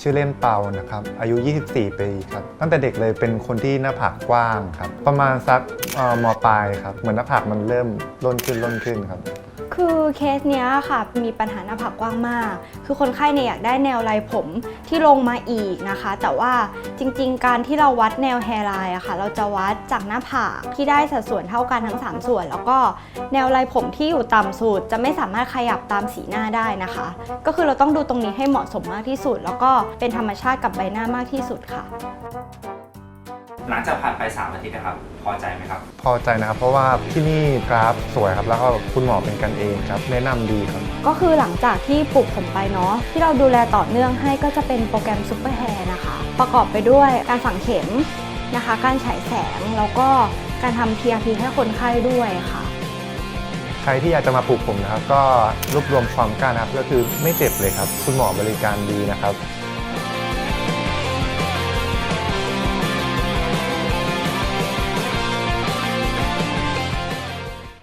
ชื่อเล่นเปานะครับ อายุ 24 ปีครับ ตั้งแต่เด็กเลยเป็นคนที่หน้าผากกว้างครับ ประมาณสักมปลายครับ เหมือนหน้าผากมันเริ่มร่นขึ้นร่นขึ้นครับ คือเคสเนี้ยค่ะมีปัญหาหน้าผากกว้างมาก คือคนไข้เนี่ยอยากได้แนวไรผมที่ลงมาอีกนะคะ แต่ว่าจริง ๆ การที่เราวัดแนวแฮร์ไลน์อะค่ะ เราจะวัดจากหน้าผากที่ได้สัดส่วนเท่ากันทั้ง 3 ส่วน แล้วก็แนวไรผมที่อยู่ต่ำสุดจะไม่สามารถขยับตามสีหน้าได้นะคะ ก็คือเราต้องดูตรงนี้ให้เหมาะสมมากที่สุด แล้วก็เป็นธรรมชาติกับใบหน้ามากที่สุดค่ะ หลังจากผ่านไป 3 อาทิตย์นะครับ พอใจไหมครับ พอใจนะครับ เพราะว่าที่นี่กราฟสวยครับ แล้วก็คุณหมอเป็นกันเองครับ แนะนำดีครับ ก็คือหลังจากที่ปลูกผมไปเนาะที่เราดูแลต่อเนื่องให้ก็จะเป็นโปรแกรมซูเปอร์แฮร์นะคะ ประกอบไปด้วยการฝังเข็มนะคะ การฉายแสงแล้วก็การทำ TRP ให้คนไข้ด้วยค่ะ ใครที่อยากจะมาปลูกผมนะครับ ก็รวบรวมความกล้านะครับก็คือไม่เจ็บเลยครับ คุณหมอบริการดีนะครับ